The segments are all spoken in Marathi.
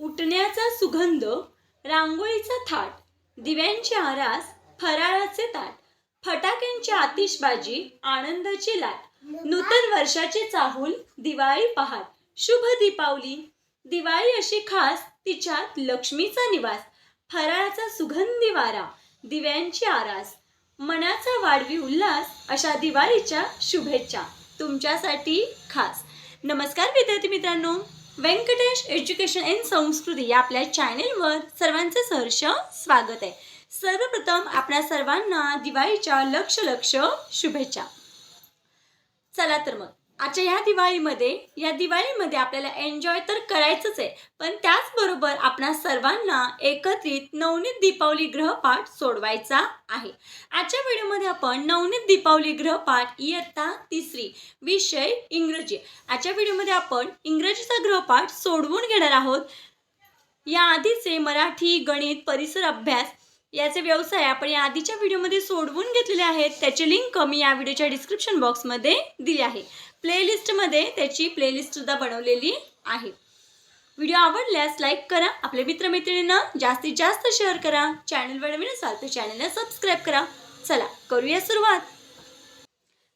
उठण्याचा सुगंध रांगोळीचा थाट दिव्यांची आरास फराळाचे ताट फटाक्यांची आतिषबाजी आनंदाची लाट नूतन वर्षाची चाहूल दिवाळी पहाट शुभ दीपावली. दिवाळी अशी खास तिच्यात लक्ष्मीचा निवास फराळाचा सुगंधी वारा दिव्यांची आरास. मनाचा वाढवी उल्हास अशा दिवाळीच्या शुभेच्छा तुमच्यासाठी खास. नमस्कार विद्यार्थी मित्रांनो. व्यंकटेश एज्युकेशन अँड संस्कृती या आपल्या चॅनेलवर सर्वांचे सहर्ष स्वागत आहे. सर्वप्रथम आपल्या सर्वांना दिवाळीच्या लक्ष लक्ष शुभेच्छा. चला तर मग. आजच्या ह्या दिवाळीमध्ये या दिवाळीमध्ये आपल्याला एन्जॉय तर करायचंच आहे पण त्याचबरोबर आपणा सर्वांना एकत्रित नवनीत दीपावली ग्रहपाठ सोडवायचा आहे. आजच्या व्हिडिओमध्ये आपण नवनीत दीपावली ग्रहपाठ इयत्ता तिसरी विषय इंग्रजी आजच्या व्हिडिओमध्ये आपण इंग्रजीचा ग्रहपाठ सोडवून घेणार आहोत. या आधीचे मराठी गणित परिसर अभ्यास याचे व्यवसाय आपण या आधीच्या व्हिडिओमध्ये सोडवून घेतलेले आहेत. त्याची लिंक मी या व्हिडिओच्या डिस्क्रिप्शन बॉक्समध्ये दिली आहे. प्लेलिस्टमध्ये त्याची प्लेलिस्टसुद्धा बनवलेली आहे. व्हिडिओ आवडल्यास लाईक करा आपल्या मित्रमैत्रिणींना जास्तीत जास्त शेअर करा. चॅनलवर नवीन असाल तर चॅनलला सबस्क्राईब करा. चला करूया सुरुवात.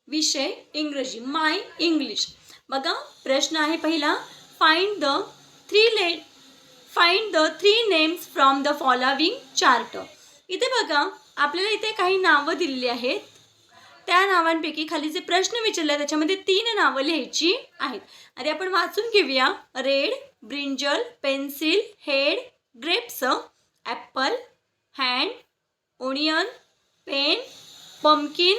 विषय इंग्रजी माय इंग्लिश. बघा प्रश्न आहे पहिला. फाइंड द थ्री ले find the three names from the following chart इथे बघा आपल्याला इथे काही नावं दिलेली आहेत. त्या नावांपैकी खाली जे प्रश्न विचारले आहेत, त्याच्यामध्ये तीन नावं लिहायची आहेत. आधी आपण वाचून घेऊया. Red brinjal pencil head grapes apple hand onion pen pumpkin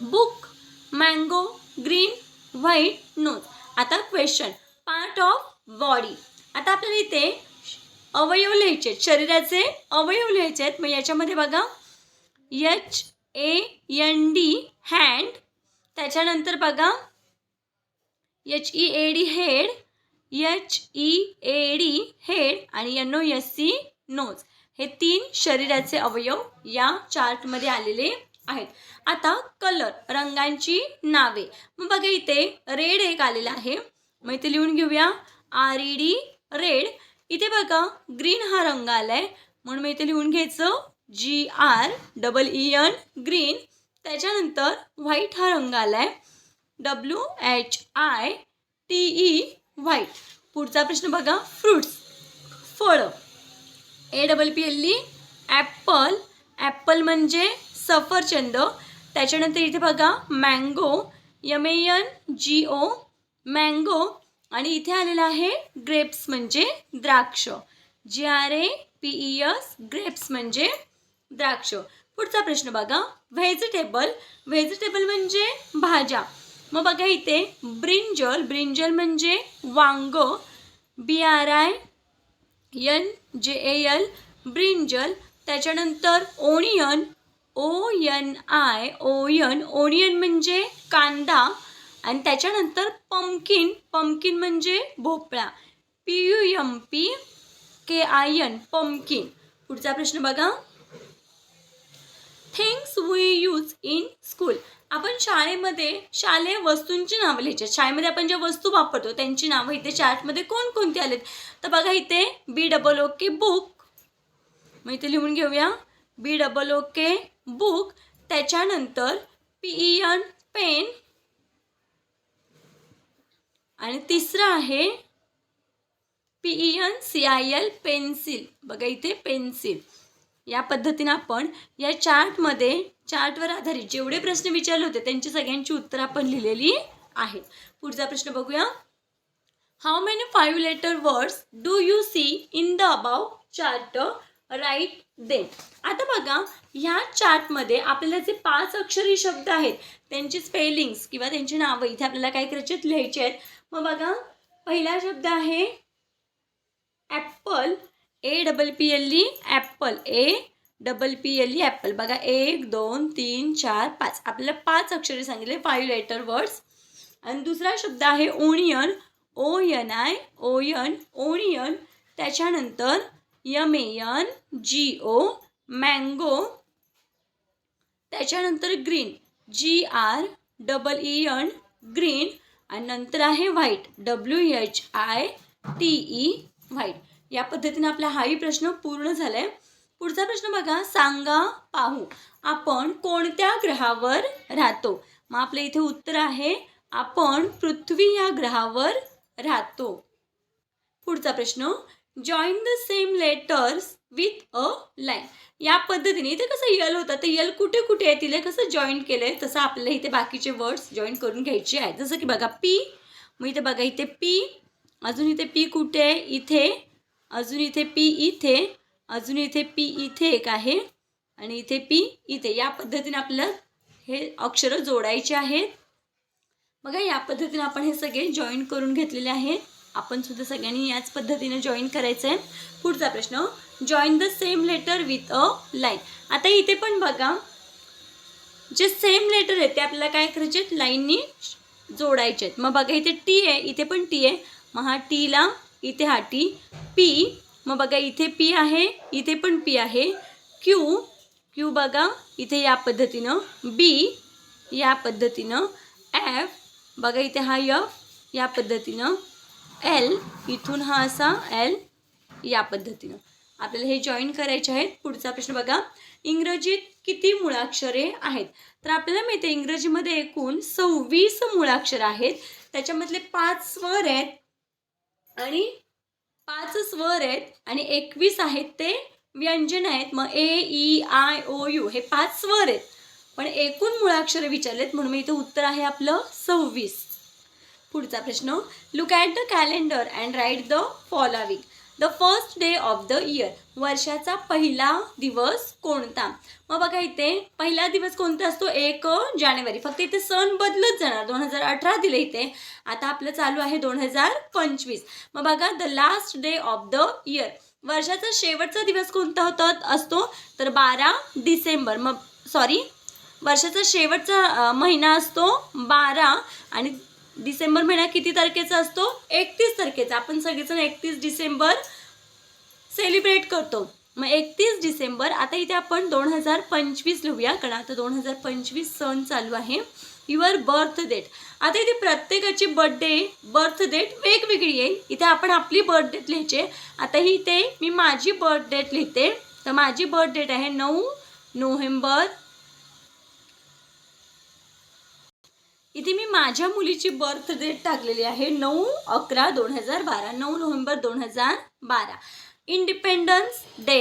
book mango green white nose आता क्वेश्चन पार्ट ऑफ बॉडी आता आपल्याला इथे अवयव लिहायचे आहेत. शरीराचे अवयव लिहायचे आहेत. मग याच्यामध्ये बघा. H A N D hand. त्याच्यानंतर बघा. H E A D head. H E A D head. आणि N O S C nose. हे तीन शरीराचे अवयव या चार्टमध्ये आलेले आहेत. आता कलर रंगांची नावे. मग बघा इथे रेड एक आलेला आहे. मग इथे लिहून घेऊया. R E D red. इथे बघा ग्रीन हा रंग आला आहे म्हणून मग इथे लिहून घ्यायचं. G R double E N green त्याच्यानंतर व्हाईट हा रंग आला आहे W H I T E white पुढचा प्रश्न बघा. फ्रुट्स फळं. A double P L E apple apple म्हणजे सफरचंद. त्याच्यानंतर इथे बघा. Mango M A N G O mango आणि इथे आलेलं आहे ग्रेप्स म्हणजे द्राक्ष. G R A P E S grapes म्हणजे द्राक्ष. पुढचा प्रश्न बघा. व्हेजिटेबल व्हेजिटेबल म्हणजे भाज्या. मग बघा इथे ब्रिंजल ब्रिंजल म्हणजे वांग B R I N J A L brinjal त्याच्यानंतर onion O N I O N onion म्हणजे कांदा आणि त्याच्यानंतर पम्किन पम्किन म्हणजे भोपळा. P U M P K I N pumpkin पुढचा प्रश्न बघा. Things we use in school आपण शाळेमध्ये शालेय वस्तूंची नावं लिहायची. शाळेमध्ये आपण ज्या वस्तू वापरतो त्यांची नावं इथे चार्टमध्ये कोणकोणती आलेत? तर बघा इथे बी डबल ओ के बुक मग इथे लिहून घेऊया. B double O K book त्याच्यानंतर पी एन पेन आणि तिसरं आहे P N C I L pencil बघा इथे पेन्सिल या पद्धतीनं आपण या चार्टमध्ये चार्टवर आधारित जेवढे प्रश्न विचारले होते त्यांची सगळ्यांची उत्तरं आपण लिहिलेली आहेत. पुढचा प्रश्न बघूया. How many five letter words do you see in the above chart right दे आता बघा ह्या चार्टमध्ये आपल्याला जे पाच अक्षरी शब्द आहेत त्यांची स्पेलिंग्स किंवा त्यांची नावं इथे आपल्याला काय करायचे लिहायचे आहेत. मग बघा पहिला शब्द आहे apple A double P L E apple A double P L E apple बघा एक दोन तीन चार पाच. आपल्याला पाच अक्षरे सांगितले फाईव्ह लेटर वर्ड्स आणि दुसरा शब्द आहे onion O N I O N onion त्याच्यानंतर M A N G O mango त्याच्यानंतर green G R double E N green आणि नंतर आहे white W H I T E white या पद्धतीने आपला हाही प्रश्न पूर्ण झालाय. पुढचा प्रश्न बघा सांगा पाहू. आपण कोणत्या ग्रहावर राहतो? मग आपलं इथे उत्तर आहे आपण पृथ्वी या ग्रहावर राहतो. पुढचा प्रश्न join the same letters with a line या पद्धतीने इथे कसं यल होतं ते यल कुठे कुठे आहे तिला कसं जॉईन केलं आहे तसं आपल्याला इथे बाकीचे वर्ड्स जॉईन करून घ्यायचे आहेत. जसं की बघा पी मग इथे बघा इथे पी अजून इथे पी कुठे आहे? इथे अजून इथे पी इथे अजून इथे पी इथे एक आहे आणि इथे पी इथे. या पद्धतीने आपलं हे अक्षरं जोडायचे आहेत. बघा या पद्धतीने आपण हे सगळे जॉईन करून घेतलेले आहेत. आपण सुद्धा सगळ्यांनी याच पद्धतीने जॉईन करायचं आहे पुढचा प्रश्न join the same letter with a line आता इथे पण बघा जे सेम लेटर आहेत ते आपल्याला काय करायचे आहेत लाईननी जोडायचे आहेत मग बघा इथे टी आहे इथे पण टी आहे. मग हा टीला इथे हा टी पी मग बघा इथे पी आहे इथे पण पी आहे. क्यू क्यू बघा इथे या पद्धतीनं बी या पद्धतीनं एफ बघा इथे हा यफ या पद्धतीनं एल इथून हा असा एल या पद्धतीनं. आपल्याला हे जॉईन करायचे आहेत. पुढचा प्रश्न बघा. इंग्रजीत किती मुळाक्षरे आहेत? तर आपल्याला माहिती आहे इंग्रजीमध्ये एकूण सव्वीस मुळाक्षर आहेत. त्याच्यामधले पाच स्वर आहेत. आणि पाच स्वर आहेत आणि एकवीस आहेत ते व्यंजन आहेत. मग A E I O U हे पाच स्वर आहेत. पण एकूण मुळाक्षर विचारलेत म्हणून इथं उत्तर आहे आपलं सव्वीस. पुढचा प्रश्न look at the calendar and write the following the first day of the year वर्षाचा पहिला दिवस कोणता? मग बघा इथे पहिला दिवस कोणता असतो? एक जानेवारी. फक्त इथे सण बदलत जाणार. दोन हजार अठरा दिले इथे. आता आपलं चालू आहे दोन हजार पंचवीस. मग बघा the last day of the year वर्षाचा शेवटचा दिवस कोणता होता? असतो? तर बारा डिसेंबर. मग सॉरी वर्षाचा शेवटचा महिना असतो बारा आणि डिसेंबर महिना किती तारखेचा असतो? एकतीस तारखेचा. आपण सगळेजण एकतीस डिसेंबर सेलिब्रेट करतो. मग एकतीस डिसेंबर आता इथे आपण दोन हजार पंचवीस लिहूया कारण आता दोन हजार पंचवीस सण चालू आहे. Your birth date. आता इथे प्रत्येकाची बर्थडे बर्थ डेट वेगवेगळी येईल. इथे आपण आपली बर्थ डेट लिहायचे आता ही इथे मी माझी बर्थ डेट लिहिते. तर माझी बर्थ डेट आहे नऊ नोव्हेंबर इथे मी माझ्या मुलीची बर्थ डेट टाकलेली आहे नऊ अकरा दोन हजार बारा नऊ नोव्हेंबर दोन हजार बारा. इंडिपेंडन्स डे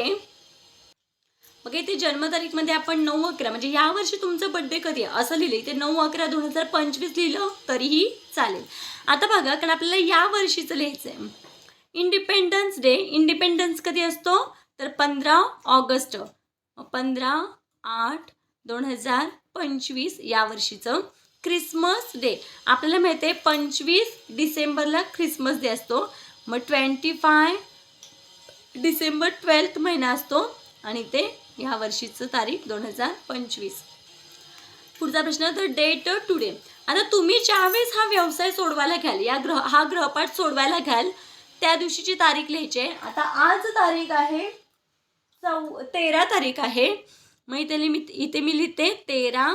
मग इथे जन्मतारीखमध्ये आपण नऊ अकरा म्हणजे या वर्षी तुमचं बड्डे कधी आहे? असं लिहिलं इथे नऊ अकरा दोन हजार पंचवीस लिहिलं तरीही चालेल. आता बघा कारण आपल्याला या वर्षीचं लिहायचं आहे इंडिपेंडन्स डे इंडिपेंडन्स कधी असतो? तर पंधरा ऑगस्ट. पंधरा आठ दोन हजार पंचवीस या वर्षीचं क्रिसमस डे. आपल्याला माहिती आहे पंचवीस डिसेंबरला ख्रिसमस डे असतो. मग ट्वेंटी फाय डिसेंबर ट्वेल्थ महिना असतो. आणि ते ह्या वर्षीचं तारीख दोन हजार पंचवीस. पुढचा प्रश्न तर डेट टुडे आता तुम्ही ज्यावेळेस हा व्यवसाय सोडवायला घ्याल या ग्रह हा ग्रहपाठ सोडवायला घ्याल त्या दिवशीची तारीख लिहायची आहे. आता आज तारीख आहे चौ तेरा तारीख आहे. मग इथे मी इथे मी लिहिते तेरा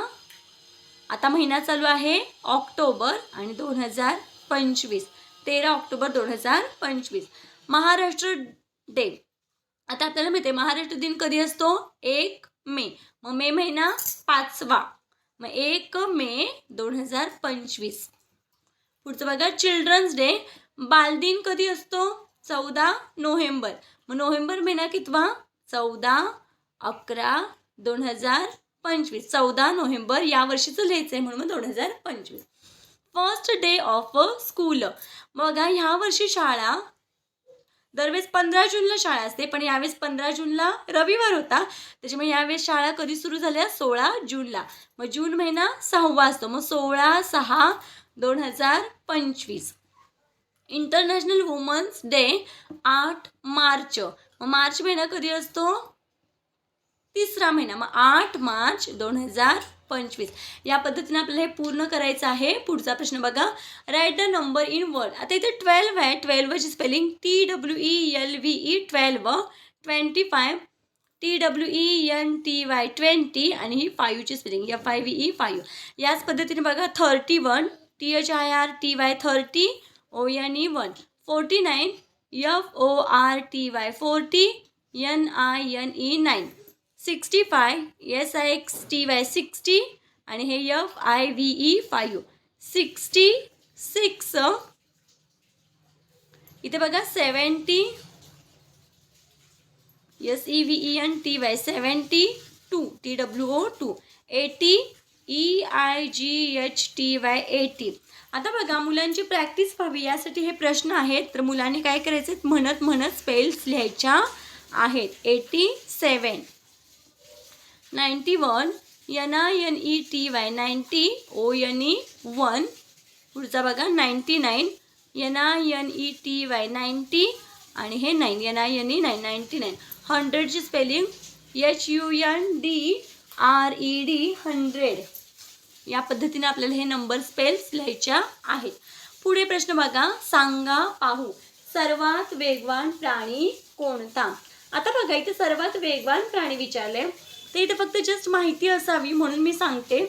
आता महिना चालू आहे ऑक्टोबर आणि दोन हजार पंचवीस. तेरा ऑक्टोबर दोन हजार पंचवीस. महाराष्ट्र डे. आता आपल्याला माहिती आहे महाराष्ट्र दिन कधी असतो? एक मे. मग मे महिना पाचवा. मग एक मे दोन हजार पंचवीस. पुढचं बघा चिल्ड्रन्स डे बालदिन कधी असतो? चौदा नोव्हेंबर. मग नोव्हेंबर महिना कितवा? चौदा अकरा दोन हजार पंचवीस चौदा नोव्हेंबर या वर्षीचं लिहायचं आहे म्हणून दोन हजार पंचवीस. फर्स्ट डे ऑफ स्कूल बघा ह्या वर्षी शाळा दरवेळेस पंधरा जूनला शाळा असते पण यावेळेस पंधरा जूनला रविवार होता. त्याच्यामुळे यावेळेस शाळा कधी सुरू झाल्या? सोळा जूनला. मग जून महिना सहावा असतो. मग सोळा सहा दोन हजार पंचवीस. इंटरनॅशनल वुमन्स डे आठ मार्च. मग मार्च महिना कधी असतो? तिसरा महिना मग आठ मार्च दोन हजार पंचवीस. या पद्धतीने आपल्याला हे पूर्ण करायचं आहे. पुढचा प्रश्न बघा. Write the number in word आता इथे ट्वेल्व आहे. ट्वेल्वची spelling T W E L V E twelve twenty five T W E N T Y twenty आणि ही फायूची spelling F I V E five याच पद्धतीने बघा. Thirty one T H I R T Y thirty O N E one forty nine F O R T Y forty N I N E nine sixty five S I X T Y sixty आणि हे F I V E five sixty six. इथे बघा seventy. S E V E N T Y seventy two T W O two. Eighty E I G H T Y eighty. आता बघा मुलांची प्रॅक्टिस व्हावी यासाठी हे प्रश्न आहेत. तर मुलांनी काय करायचे म्हणत म्हणत स्पेल्स लिहायच्या आहेत. Eighty seven. Ninety one N I N E T Y ninety O N E one. पुढचा बघा ninety nine N I N E T Y ninety आणि हे nine N I N E nine ninety nine. हंड्रेडची spelling H U N D R E D hundred. या पद्धतीने आपल्याला हे नंबर स्पेल्स लिहायच्या आहेत. पुढे प्रश्न बघा सांगा पाहू. सर्वात वेगवान प्राणी कोणता? आता बघा इथे सर्वात वेगवान प्राणी विचारले ते इथे फक्त जस्ट माहिती असावी म्हणून मी सांगते.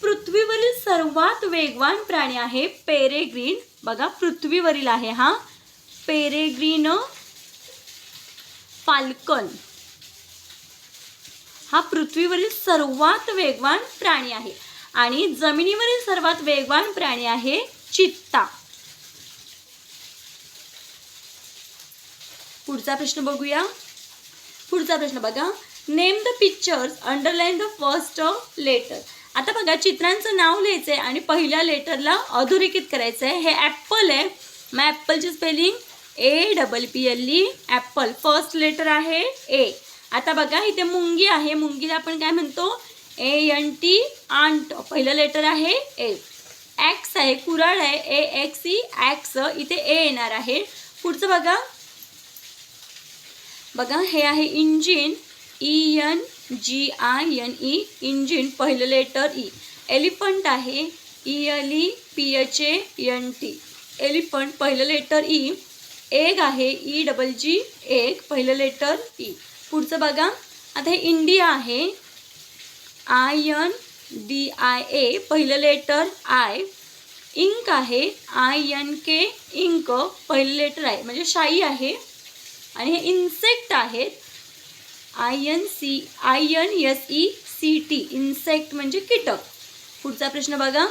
पृथ्वीवरील सर्वात वेगवान प्राणी आहे पेरेग्रीन. बघा पृथ्वीवरील आहे हा. Peregrine falcon. हा पृथ्वीवरील सर्वात वेगवान प्राणी आहे. आणि जमिनीवरील सर्वात वेगवान प्राणी आहे चित्ता. पुढचा प्रश्न बघूया. पुढचा प्रश्न बघा. Name the pictures underline the first letter आता बघा चित्रांचं नाव लिहायचं आहे आणि पहिल्या लेटरला अधोरेखित करायचं आहे हे ॲप्पल आहे. मग ॲप्पलची spelling A double P L E apple first letter आहे ए आता बघा इथे मुंगी आहे. मुंगीला आपण काय म्हणतो? ए एन टी आंट पहिलं लेटर आहे ए ॲक्स आहे कुराळ आहे. ए एक्स ई ॲक्स इथे ए येणार आहे. पुढचं बघा. बघा हे आहे engine. E N G I N E engine पहिलं लेटर ई एलिफंट आहे E L E P H A N T elephant पहिलं लेटर ई एग आहे ई डबल जी एग पहिलं लेटर ई e. पुढचं बघा. आता हे इंडिया आहे. I N D I A पहिलं लेटर आय इंक आहे आय एन के इंक पहिलं लेटर आहे म्हणजे शाई आहे. आणि हे इन्सेक्ट आहेत I N C I N S E C T insect म्हणजे कीटक. पुढचा प्रश्न बघा.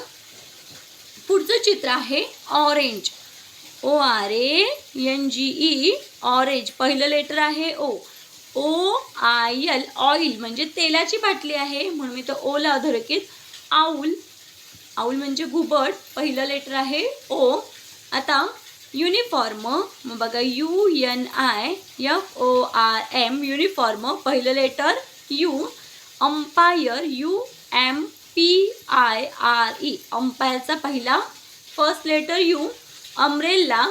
पुढचं चित्र आहे orange O R A N G E orange पहिलं लेटर आहे O O I L oil म्हणजे तेलाची बाटली आहे. म्हणून मी तो ओला अधोरेखित. आऊल. आऊल म्हणजे घुबड. पहिलं लेटर आहे ओ आता युनिफॉर्म मग बघा U N I F O R M uniform पहिलं letter U umpire U M P I R E अंपायरचा पहिला first letter U umbrella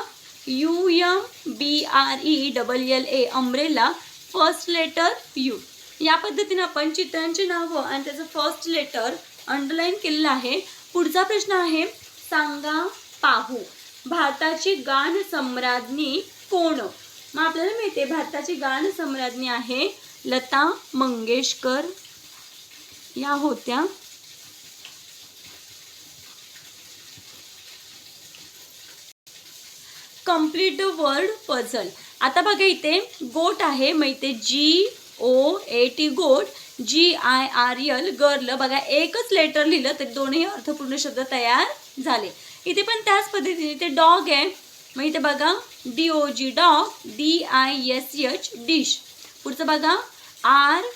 U M B R E double L A umbrella first letter U या पद्धतीने आपण चित्रांची नावं आणि त्याचं फर्स्ट लेटर अंडरलाईन केलेलं आहे. पुढचा प्रश्न आहे सांगा पाहू. भारताची गान सम्राज्ञी कोण? मग आपल्याला माहिती आहे भारताची गान सम्राज्ञी आहे लता मंगेशकर. या होत्या. कंप्लीट द वर्ड पझल आता बघा इथे गोट आहे. मग इथे जी O A T goat. G I R L girl बघा एकच लेटर लिहिलं तरी दोन्ही अर्थपूर्ण शब्द तयार झाले. इथे पण त्याच पद्धतीने इथे डॉग आहे. मग इथे बघा D O G dog D I S H dish पुढचं बघा R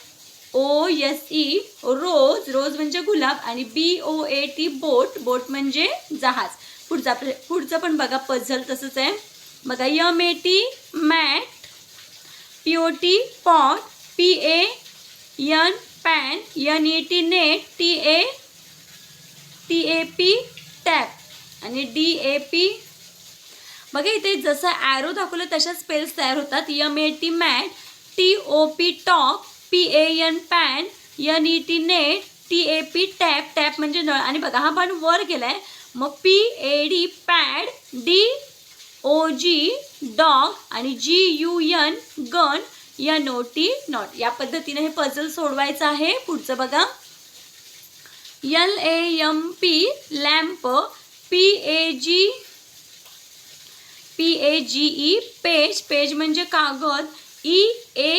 O S E rose rose म्हणजे गुलाब आणि बी ओ ए टी बोट बोट म्हणजे जहाज. पुढचा पुढचं पण बघा पझल तसंच आहे. बघा M A T mat P O T pot P A N pan N A T net T A T A P tap आणि डी ए पी बघा इथे जसं ॲरो दाखवलं तशाच स्पेल्स तयार होतात. M A T mat T O P top P A N pan N E T net T A P tap tap म्हणजे नळ. आणि बघा हा पण वर गेलाय. मग P A D pad D O G dog आणि जी यू यन गन या ओ टी नॉट या पद्धतीने हे पझल सोडवायचं आहे. पुढचं बघा. L A M P lamp P A G P A G E page page म्हणजे कागद. E A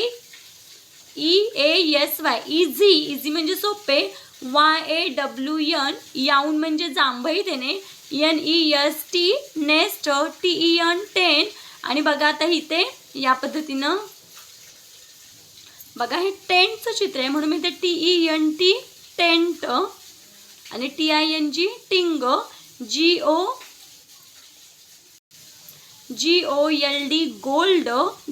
E A S Y easy easy म्हणजे सोपे. Y A W N yawn म्हणजे जांभई देणे. N E S T nest T E N ten आणि बघा आता इथे या पद्धतीनं. बघा हे टेंटचं चित्र आहे. म्हणून मी ते T E N T tent आणि T I N G ting G O G O L D gold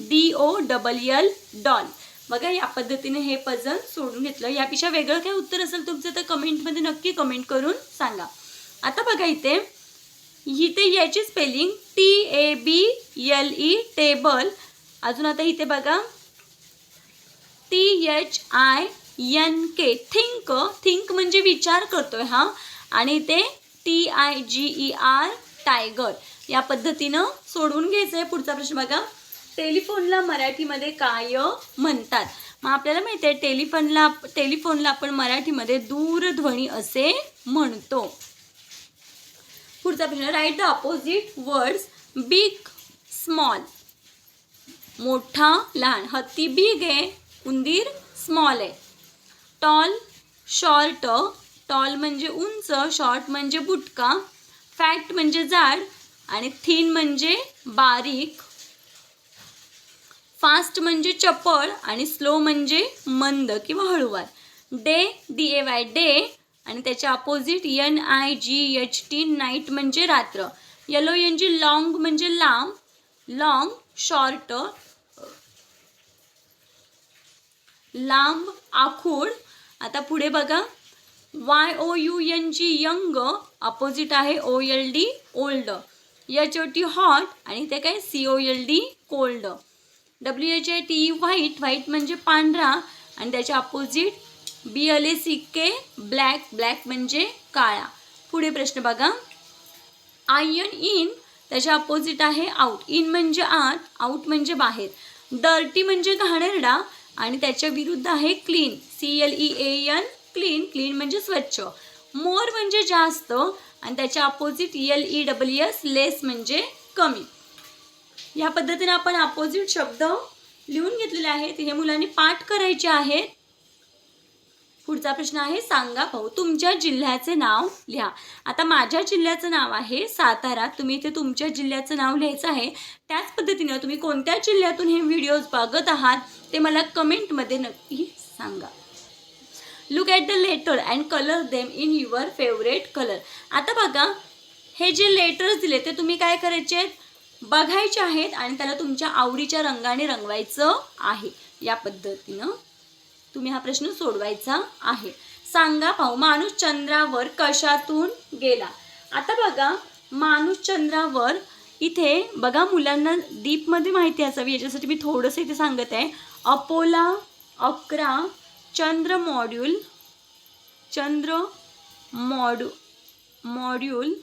D O double L doll बघा या पद्धतीने हे पझल सोडून घेतलं. यापेक्षा वेगळं काय उत्तर असेल तुमचं तर कमेंटमध्ये नक्की कमेंट करून सांगा. आता बघा इथे. इथे याची spelling T A B L E table अजून आता इथे बघा. T H I N K think think म्हणजे विचार करतोय हा. आणि ते T I G E R tiger या पद्धतीनं सोडवून घ्यायचं आहे पुढचा प्रश्न बघा. टेलिफोनला मराठीमध्ये काय म्हणतात? मग आपल्याला माहिती आहे टेलिफोनला टेलिफोनला आपण मराठीमध्ये दूरध्वनी असे म्हणतो. पुढचा प्रश्न write the opposite words big small मोठा लहान. हत्ती बिग आहे उंदीर स्मॉल आहे. टॉल शॉर्ट टॉल म्हणजे उंच शॉर्ट म्हणजे बुटका फॅट म्हणजे जाड आणि थिन म्हणजे बारीक. फास्ट म्हणजे चपळ आणि स्लो म्हणजे मंद किंवा हळूवार. Day D A Y day आणि त्याच्या opposite N I G H T night म्हणजे रात्र. येलो एन जी लॉंग म्हणजे लांब लॉंग शॉर्ट लांब आखूड. आता पुढे बघा. Y O U N G young opposite आहे O L D old H O T hot आणि ते काय? C O L D cold W H I T E white म्हणजे पांढरा. आणि त्याच्या opposite B L A C K black black म्हणजे काळा. पुढे प्रश्न बघा. आयन इन त्याच्या अपोजिट आहे आउट इन म्हणजे आत आउट म्हणजे बाहेर. डर्टी म्हणजे घाणेरडा. आणि त्याच्या विरुद्ध आहे clean C L E A N clean clean म्हणजे स्वच्छ. मोर म्हणजे जास्त आणि त्याच्या opposite L E W S less म्हणजे कमी. या पद्धतीने आपण अपोजिट शब्द लिहून घेतलेले आहेत. हे मुलांनी पाठ करायचे आहेत. पुढचा प्रश्न आहे सांगा भाऊ तुमच्या जिल्ह्याचे नाव लिहा. आता माझ्या जिल्ह्याचं नाव आहे सातारा. तुम्ही इथे तुमच्या जिल्ह्याचं नाव लिहायचं आहे. त्याच पद्धतीनं तुम्ही कोणत्या जिल्ह्यातून हे व्हिडिओज बघत आहात ते मला कमेंटमध्ये नक्की सांगा. Look at the letter and colour them in your favourite colour आता बघा हे जे लेटर्स दिले ते तुम्ही काय करायचे आहेत? बघायचे आहेत आणि त्याला तुमच्या आवडीच्या रंगाने रंगवायचं आहे. या पद्धतीनं तुम्ही हा प्रश्न सोडवायचा आहे. सांगा पाहू माणूस चंद्रावर कशातून गेला? आता बघा माणूस चंद्रावर इथे बघा मुलांना डीपमध्ये माहिती असावी याच्यासाठी मी थोडंसं इथे सांगत आहे. अपोला अकरा चंद्र मॉड्यूल चंद्र मॉड्यू मॉड्यूल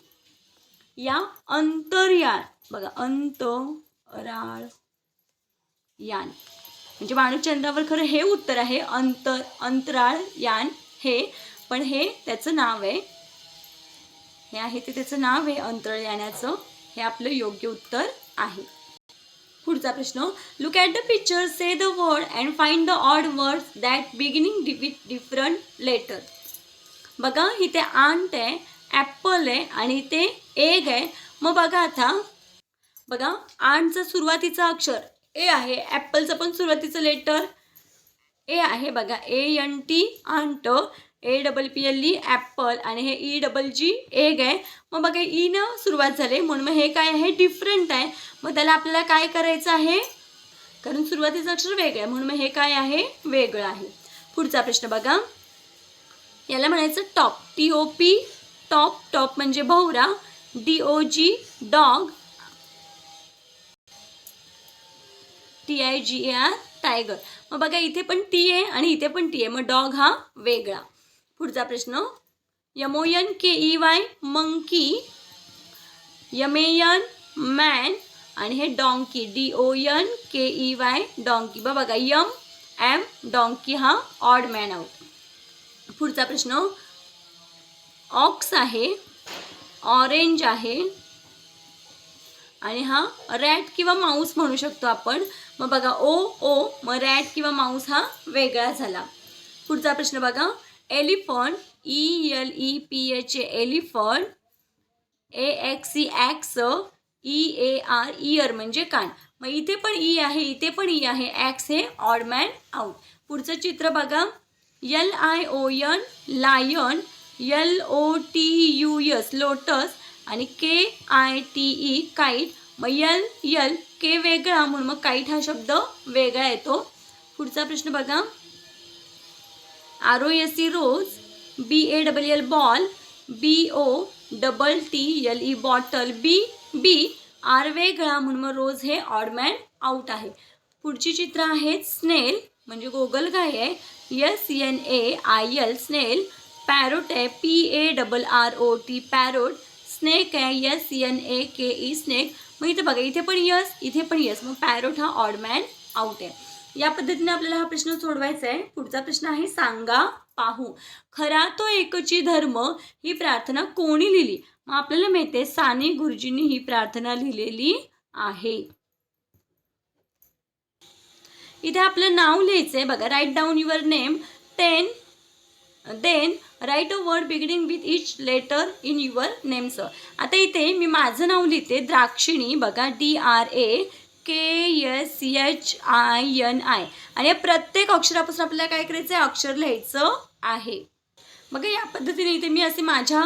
या अंतरयान बघा अंतराळ यान. म्हणजे माणूस चंद्रावर खरं हे उत्तर आहे अंतर अंतराळ यान हे पण हे त्याचं नाव आहे. हे आहे ते त्याचं नाव आहे अंतराळ यानाचं. हे आपलं योग्य उत्तर आहे. पुढचा प्रश्न. Look at the picture say the word and find the odd words that beginning with different letter बघा इथे आंट आहे ॲपल आहे आणि इथे एग आहे. मग बघा आता. बघा आंटचं सुरुवातीचं अक्षर. ए आहे ॲपलचं पण सुरुवातीचं लेटर ए आहे बघा A N T ant A double P L E apple आणि हे ई डबल जी एग आहे. मग बघा ईनं सुरुवात झाली. म्हणून मग हे काय आहे? डिफरंट आहे. मग त्याला आपल्याला काय करायचं आहे? कारण सुरुवातीचं अक्षर वेगळं आहे. म्हणून मग हे काय आहे? वेगळं आहे. पुढचा प्रश्न बघा. याला म्हणायचं top T O P top top म्हणजे भोवरा. D O G dog T I G A R tiger मग बघा इथे पण टी आहे आणि इथे पण टी आहे मग डॉग हा वेगळा. पुढचा प्रश्न. M O N K E Y monkey M A N man आणि हे donkey D O N K E Y donkey. बघा बघा यम एम डॉंकी हा ऑड मॅन आउट पुढचा प्रश्न. ऑक्स आहे ऑरेंज आहे आणि हा रॅट किंवा माऊस म्हणू शकतो आपण. मग बघा ओ ओ मग रॅट किंवा माऊस हा वेगळा झाला. पुढचा प्रश्न बघा. Elephant E L E P H A elephant A X E axe E A R ear म्हणजे कान. मग इथे पण ई आहे इथे पण ई आहे. ॲक्स हे ऑडमॅन आउट पुढचं चित्र बघा. L I O N lion L O T U S lotus आणि K I T E kite मग यल यल के वेगळा. म्हणून मग काईट हा शब्द वेगळा येतो. पुढचा प्रश्न बघा. R O S C rose B A double L ball B O double T L E bottle B B R वेगळा म्हणून रोज हे ऑडमॅन आउट आहे. पुढची चित्र आहेत स्नेल म्हणजे गोगल काय आहे. S N A I L snail parrot आहे. P A double R O T parrot snake आहे. S N A K E snake मग इथे बघा इथे पण यस इथे पण यस मग पॅरोट हा ऑडमॅन आउट आहे. या पद्धतीने आपल्याला हा प्रश्न सोडवायचा आहे. पुढचा प्रश्न आहे सांगा पाहू. खरा तो एकची धर्म ही प्रार्थना कोणी लिहिली? मग आपल्याला माहिती आहे साने गुरुजींनी ही प्रार्थना लिहिलेली आहे. इथे आपलं नाव लिहायचं आहे. बघा write down your name then then write a word beginning with each letter in your नेमचं आता इथे मी माझं नाव लिहिते द्राक्षिणी. बघा D R A K S H I N I आणि या प्रत्येक अक्षरापासून आपल्याला काय करायचं आहे अक्षर लिहायचं आहे. मग या पद्धतीने इथे मी असे माझ्या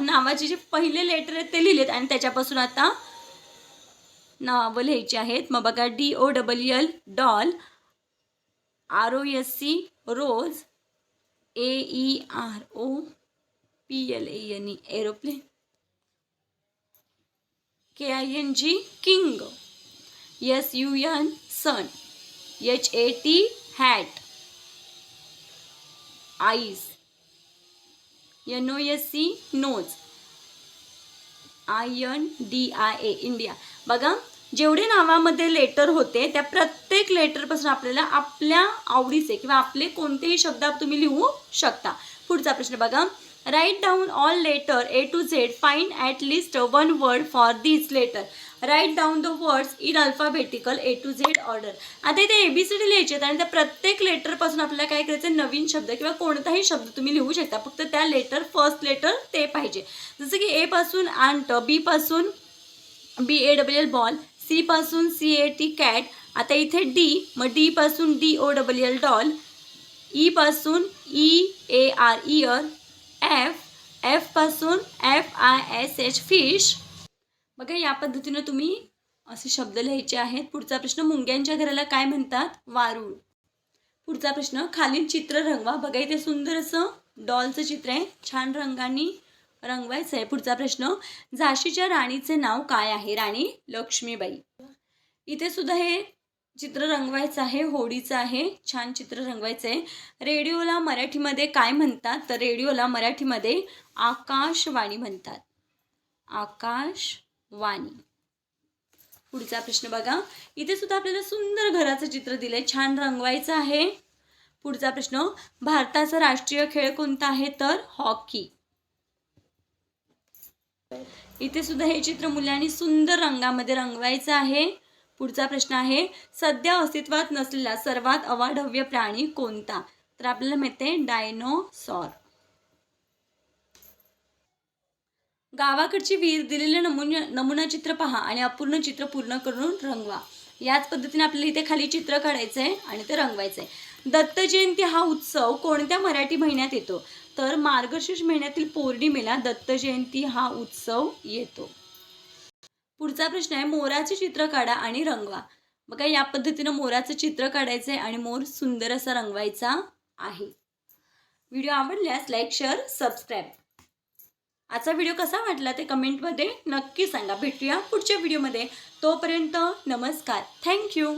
नावाचे जे पहिले लेटर आहेत ते लिहिलेत आणि त्याच्यापासून आता नावं लिहायची आहेत. मग बघा D O double L doll R O S C rose A E R O P L A N E aeroplane K I N G king S U N sun H A T hat eyes N O S C nose I N D I A India बघा जेवढे नावामध्ये लेटर होते त्या प्रत्येक लेटरपासून आपल्याला आपल्या आवडीचे किंवा आपले कोणतेही शब्द तुम्ही लिहू शकता. पुढचा प्रश्न बघा. Write down all letter A to Z fine at least one word for this letter write down the words in alphabetical A to Z order आता इथे ए बी सी डी लिहायचे आणि त्या प्रत्येक लेटरपासून आपल्याला काय करायचं नवीन शब्द किंवा कोणताही शब्द तुम्ही लिहू शकता. फक्त त्या लेटर फर्स्ट लेटर ते पाहिजे. जसं की ए पासून आंट बी पासून B A W L ball C पासून सी ए टी कॅट आता इथे डी मग डी पासून D O double L doll E पासून E A R ear F एफपासून F I S H fish बघा या पद्धतीनं तुम्ही असे शब्द लिहायचे आहेत. पुढचा प्रश्न मुंग्यांच्या घराला काय म्हणतात? वारूळ. पुढचा प्रश्न खालील चित्र रंगवा. बघा इथे सुंदर असं डॉलचं चित्र आहे. छान रंगांनी रंगवायचं आहे. पुढचा प्रश्न झाशीच्या राणीचे नाव काय आहे? राणी लक्ष्मीबाई. इथे सुद्धा हे चित्र रंगवायचं आहे होडीचं आहे छान चित्र रंगवायचं आहे रेडिओला मराठीमध्ये काय म्हणतात? तर रेडिओला मराठीमध्ये आकाशवाणी म्हणतात. आकाशवाणी. पुढचा प्रश्न बघा. इथे सुद्धा आपल्याला सुंदर घराचं चित्र दिलंय. छान रंगवायचं आहे. पुढचा प्रश्न भारताचा राष्ट्रीय खेळ कोणता आहे? तर हॉकी. इथे सुद्धा हे चित्र मुलांनी सुंदर रंगामध्ये रंगवायचं आहे. पुढचा प्रश्न आहे सध्या अस्तित्वात नसलेला सर्वात अवाढव्य प्राणी कोणता? तर आपल्याला माहिती डायनोसॉर. गावाकडची विहीर दिलेलं नमुना नमुना चित्र पहा आणि अपूर्ण चित्र पूर्ण करून रंगवा. याच पद्धतीने आपल्याला इथे खाली चित्र काढायचं आहे आणि ते रंगवायचं आहे दत्त जयंती हा उत्सव कोणत्या मराठी महिन्यात येतो? तर मार्गशीर्ष महिन्यातील पौर्णिमेला दत्त जयंती हा उत्सव येतो. पुढचा प्रश्न आहे मोराचे चित्र काढा आणि रंगवा. बघा या पद्धतीनं मोराचं चित्र काढायचं आहे आणि मोर सुंदर असा रंगवायचा आहे. व्हिडिओ आवडल्यास लाईक शेअर सबस्क्राईब. आजचा व्हिडिओ कसा वाटला ते कमेंटमध्ये नक्की सांगा. भेटूया पुढच्या व्हिडिओमध्ये. तोपर्यंत नमस्कार. थँक्यू